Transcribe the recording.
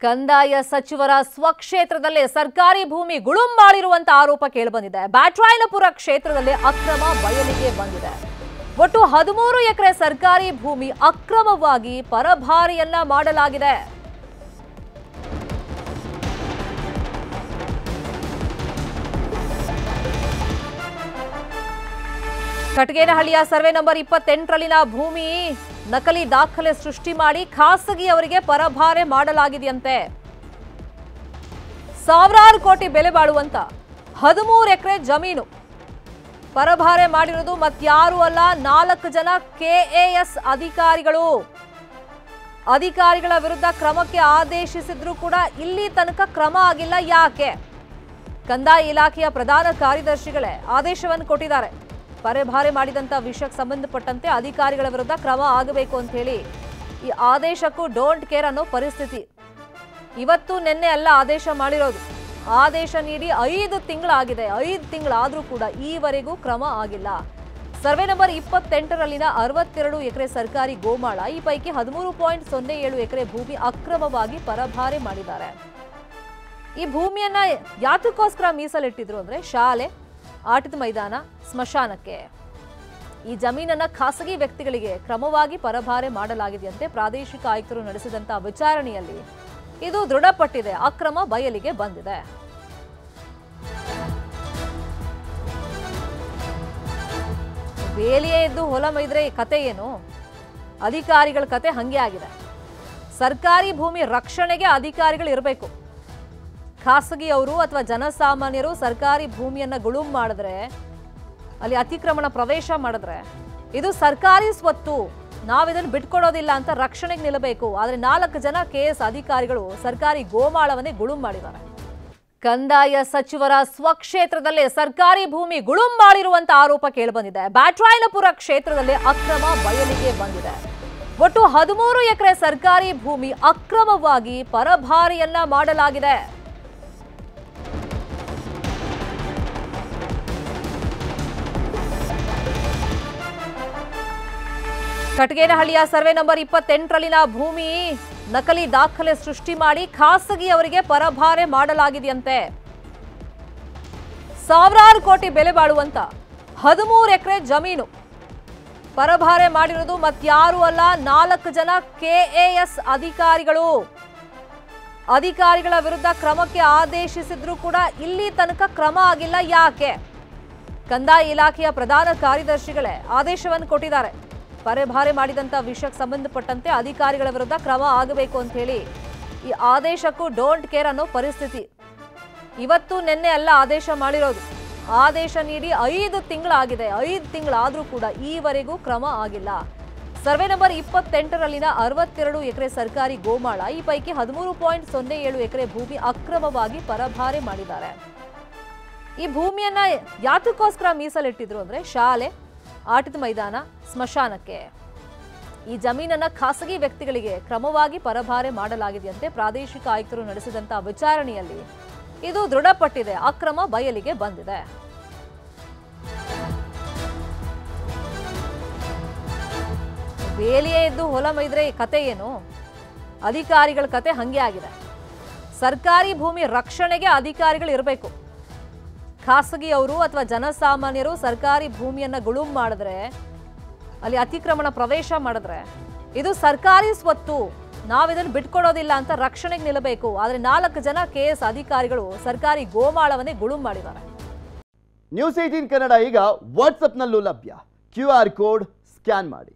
ಕಂದಾಯ ಸಚಿವರ ಸ್ವಕ್ಷೇತ್ರದಲ್ಲೇ ಸರ್ಕಾರಿ ಭೂಮಿ ಗುಳುಂಬಾಳಿರುವಂತಹ ಆರೋಪ ಕೇಳಿಬಂದಿದೆ. ಬ್ಯಾಟ್ರಾಯನಪುರ ಕ್ಷೇತ್ರದಲ್ಲಿ ಅಕ್ರಮ ಬಯಲಿಗೆ ಬಂದಿದೆ. ಒಟ್ಟು ಹದಿಮೂರು ಎಕರೆ ಸರ್ಕಾರಿ ಭೂಮಿ ಅಕ್ರಮವಾಗಿ ಪರಭಾರಿಯನ್ನ ಮಾಡಲಾಗಿದೆ. ಕಟಗೇನಹಳ್ಳಿಯ ಸರ್ವೆ ನಂಬರ್ ಇಪ್ಪತ್ತೆಂಟರಲ್ಲಿನ ಭೂಮಿ ನಕಲಿ ದಾಖಲೆ ಸೃಷ್ಟಿ ಮಾಡಿ ಖಾಸಗಿಯವರಿಗೆ ಪರಭಾರೆ ಮಾಡಲಾಗಿದೆಯಂತೆ. ಸಾವಿರಾರು ಕೋಟಿ ಬೆಲೆ ಬಾಳುವಂತ ಹದಿಮೂರು ಎಕರೆ ಜಮೀನು ಪರಭಾರೆ ಮಾಡಿರೋದು ಮತ್ಯಾರೂ ಅಲ್ಲ, ನಾಲ್ಕು ಜನ ಕೆಎಎಸ್ ಅಧಿಕಾರಿಗಳು. ಅಧಿಕಾರಿಗಳ ವಿರುದ್ಧ ಕ್ರಮಕ್ಕೆ ಆದೇಶಿಸಿದ್ರೂ ಕೂಡ ಇಲ್ಲಿ ತನಕ ಕ್ರಮ ಆಗಿಲ್ಲ. ಯಾಕೆ? ಕಂದಾಯ ಇಲಾಖೆಯ ಪ್ರಧಾನ ಕಾರ್ಯದರ್ಶಿಗಳೇ ಆದೇಶವನ್ನು ಕೊಟ್ಟಿದ್ದಾರೆ. ಪರಭಾರೆ ಮಾಡಿದಂತ ವಿಷಯಕ್ಕೆ ಸಂಬಂಧಪಟ್ಟಂತೆ ಅಧಿಕಾರಿಗಳ ವಿರುದ್ಧ ಕ್ರಮ ಆಗಬೇಕು ಅಂತ ಹೇಳಿ ಈ ಆದೇಶಕ್ಕೂ ಡೋಂಟ್ ಕೇರ್ ಅನ್ನೋ ಪರಿಸ್ಥಿತಿ. ಇವತ್ತು ನಿನ್ನೆ ಎಲ್ಲ ಆದೇಶ ಮಾಡಿರೋದು. ಆದೇಶ ನೀಡಿ ಐದು ತಿಂಗಳಾಗಿದೆ. ಐದು ತಿಂಗಳಾದ್ರೂ ಕೂಡ ಈವರೆಗೂ ಕ್ರಮ ಆಗಿಲ್ಲ. ಸರ್ವೆ ನಂಬರ್ ಇಪ್ಪತ್ತೆಂಟರಲ್ಲಿನ ಅರವತ್ತೆರಡು ಎಕರೆ ಸರ್ಕಾರಿ ಗೋಮಾಳ, ಈ ಪೈಕಿ ಹದಿಮೂರು ಪಾಯಿಂಟ್ ಸೊನ್ನೆ ಏಳು ಎಕರೆ ಭೂಮಿ ಅಕ್ರಮವಾಗಿ ಪರಭಾರೆ ಮಾಡಿದ್ದಾರೆ. ಈ ಭೂಮಿಯನ್ನ ಯಾತಕ್ಕೋಸ್ಕರ ಮೀಸಲಿಟ್ಟಿದ್ರು ಅಂದ್ರೆ ಶಾಲೆ ಆಟದ ಮೈದಾನ ಸ್ಮಶಾನಕ್ಕೆ. ಈ ಜಮೀನನ್ನ ಖಾಸಗಿ ವ್ಯಕ್ತಿಗಳಿಗೆ ಕ್ರಮವಾಗಿ ಪರಭಾರೆ ಮಾಡಲಾಗಿದೆಯಂತೆ ಪ್ರಾದೇಶಿಕ ಆಯುಕ್ತರು ನಡೆಸಿದಂತಹ ವಿಚಾರಣೆಯಲ್ಲಿ ಇದು ದೃಢಪಟ್ಟಿದೆ, ಅಕ್ರಮ ಬಯಲಿಗೆ ಬಂದಿದೆ. ಬೇಲಿಯೇ ಇದ್ದು ಹೊಲ ಮೈದ್ರೆ ಈ ಕತೆ ಏನು? ಅಧಿಕಾರಿಗಳ ಕತೆ ಹಂಗೆ ಆಗಿದೆ. ಸರ್ಕಾರಿ ಭೂಮಿ ರಕ್ಷಣೆಗೆ ಅಧಿಕಾರಿಗಳು ಇರಬೇಕು. ಖಾಸಗಿಯವರು ಅಥವಾ ಜನಸಾಮಾನ್ಯರು ಸರ್ಕಾರಿ ಭೂಮಿಯನ್ನು ಗುಳುಂ ಮಾಡಿದ್ರೆ, ಅಲ್ಲಿ ಅತಿಕ್ರಮಣ ಪ್ರವೇಶ ಮಾಡಿದ್ರೆ, ಇದು ಸರ್ಕಾರಿ ಸ್ವತ್ತು. ನಾವಿದನ್ನು ಬಿಟ್ಕೊಡೋದಿಲ್ಲ ಅಂತ ರಕ್ಷಣೆಗೆ ನಿಲ್ಲಬೇಕು. ಆದರೆ ನಾಲ್ಕು ಜನ ಕೆಎಸ್ ಅಧಿಕಾರಿಗಳು ಸರ್ಕಾರಿ ಗೋಮಾಳವನ್ನೇ ಗುಳುಂ ಮಾಡಿದ್ದಾರೆ. ಕಂದಾಯ ಸಚಿವರ ಸ್ವಕ್ಷೇತ್ರದಲ್ಲೇ ಸರ್ಕಾರಿ ಭೂಮಿ ಗುಳುಂ ಮಾಡಿರುವಂತ ಆರೋಪ ಕೇಳಿಬಂದಿದೆ. ಬ್ಯಾಟ್ರಾಯನಪುರ ಕ್ಷೇತ್ರದಲ್ಲಿ ಅಕ್ರಮ ಬಯಲಿಗೆ ಬಂದಿದೆ. ಒಟ್ಟು ಹದಿಮೂರು ಎಕರೆ ಸರ್ಕಾರಿ ಭೂಮಿ ಅಕ್ರಮವಾಗಿ ಪರಭಾರಿಯನ್ನ ಮಾಡಲಾಗಿದೆ. ಕಟಗೇನಹಳ್ಳಿಯ ಸರ್ವೆ ನಂಬರ್ ಇಪ್ಪತ್ತೆಂಟರಲ್ಲಿನ ಭೂಮಿ ನಕಲಿ ದಾಖಲೆ ಸೃಷ್ಟಿ ಮಾಡಿ ಖಾಸಗಿಯವರಿಗೆ ಪರಭಾರೆ ಮಾಡಲಾಗಿದೆಯಂತೆ. ಸಾವಿರಾರು ಕೋಟಿ ಬೆಲೆ ಬಾಳುವಂತ ಹದಿಮೂರು ಎಕರೆ ಜಮೀನು ಪರಭಾರೆ ಮಾಡಿರೋದು ಮತ್ಯಾರೂ ಅಲ್ಲ, ನಾಲ್ಕು ಜನ ಕೆಎಎಸ್ ಅಧಿಕಾರಿಗಳು. ಅಧಿಕಾರಿಗಳ ವಿರುದ್ಧ ಕ್ರಮಕ್ಕೆ ಆದೇಶಿಸಿದ್ರೂ ಕೂಡ ಇಲ್ಲಿ ತನಕ ಕ್ರಮ ಆಗಿಲ್ಲ. ಯಾಕೆ? ಕಂದಾಯ ಇಲಾಖೆಯ ಪ್ರಧಾನ ಕಾರ್ಯದರ್ಶಿಗಳೇ ಆದೇಶವನ್ನು ಕೊಟ್ಟಿದ್ದಾರೆ. ಪರಭಾರೆ ಮಾಡಿದಂತ ವಿಷಯಕ್ಕೆ ಸಂಬಂಧಪಟ್ಟಂತೆ ಅಧಿಕಾರಿಗಳ ವಿರುದ್ಧ ಕ್ರಮ ಆಗಬೇಕು ಅಂತ ಹೇಳಿ ಈ ಆದೇಶಕ್ಕೂ ಡೋಂಟ್ ಕೇರ್ ಅನ್ನೋ ಪರಿಸ್ಥಿತಿ. ಇವತ್ತು ನಿನ್ನೆ ಎಲ್ಲ ಆದೇಶ ಮಾಡಿರೋದು. ಆದೇಶ ನೀಡಿ ಐದು ತಿಂಗಳಾಗಿದೆ. ಐದು ತಿಂಗಳಾದರೂ ಕೂಡ ಈವರೆಗೂ ಕ್ರಮ ಆಗಿಲ್ಲ. ಸರ್ವೆ ನಂಬರ್ ಇಪ್ಪತ್ತೆಂಟರಲ್ಲಿನ ಅರವತ್ತೆರಡು ಎಕರೆ ಸರ್ಕಾರಿ ಗೋಮಾಳ, ಈ ಪೈಕಿ ಹದಿಮೂರು ಪಾಯಿಂಟ್ ಸೊನ್ನೆ ಏಳು ಎಕರೆ ಭೂಮಿ ಅಕ್ರಮವಾಗಿ ಪರಭಾರೆ ಮಾಡಿದ್ದಾರೆ. ಈ ಭೂಮಿಯನ್ನ ಯಾತಕ್ಕೋಸ್ಕರ ಮೀಸಲಿಟ್ಟಿದ್ರು ಅಂದ್ರೆ ಶಾಲೆ ಆಟದ ಮೈದಾನ ಸ್ಮಶಾನಕ್ಕೆ. ಈ ಜಮೀನನ್ನ ಖಾಸಗಿ ವ್ಯಕ್ತಿಗಳಿಗೆ ಕ್ರಮವಾಗಿ ಪರಭಾರೆ ಮಾಡಲಾಗಿದೆಯಂತೆ ಪ್ರಾದೇಶಿಕ ಆಯುಕ್ತರು ನಡೆಸಿದಂತಹ ವಿಚಾರಣೆಯಲ್ಲಿ ಇದು ದೃಢಪಟ್ಟಿದೆ, ಅಕ್ರಮ ಬಯಲಿಗೆ ಬಂದಿದೆ. ಬೇಲಿಯೇ ಇದ್ದು ಹೊಲ ಮೈದ್ರೆ ಈ ಕತೆ ಏನು? ಅಧಿಕಾರಿಗಳ ಕತೆ ಹಂಗೆ ಆಗಿದೆ. ಸರ್ಕಾರಿ ಭೂಮಿ ರಕ್ಷಣೆಗೆ ಅಧಿಕಾರಿಗಳು ಇರಬೇಕು. ಖಾಸಗಿಯವರು ಅಥವಾ ಜನಸಾಮಾನ್ಯರು ಸರ್ಕಾರಿ ಭೂಮಿಯನ್ನು ಗುಳುಂ ಮಾಡಿದ್ರೆ, ಅಲ್ಲಿ ಅತಿಕ್ರಮಣ ಪ್ರವೇಶ ಮಾಡಿದ್ರೆ, ಇದು ಸರ್ಕಾರಿ ಸ್ವತ್ತು. ನಾವಿದನ್ನು ಬಿಟ್ಕೊಡೋದಿಲ್ಲ ಅಂತ ರಕ್ಷಣೆಗೆ ನಿಲ್ಲಬೇಕು ಆದರೆ ನಾಲ್ಕು ಜನ ಕೆಎಸ್ ಅಧಿಕಾರಿಗಳು ಸರ್ಕಾರಿ ಗೋಮಾಳವನ್ನೇ ಗುಳುಂ ಮಾಡಿದ್ದಾರೆ. ನ್ಯೂಸ್ ಏಟೀನ್ ಕನ್ನಡ ಈಗ ವಾಟ್ಸಪ್ನಲ್ಲೂ ಲಭ್ಯ. ಕ್ಯೂ ಕೋಡ್ ಸ್ಕ್ಯಾನ್ ಮಾಡಿ.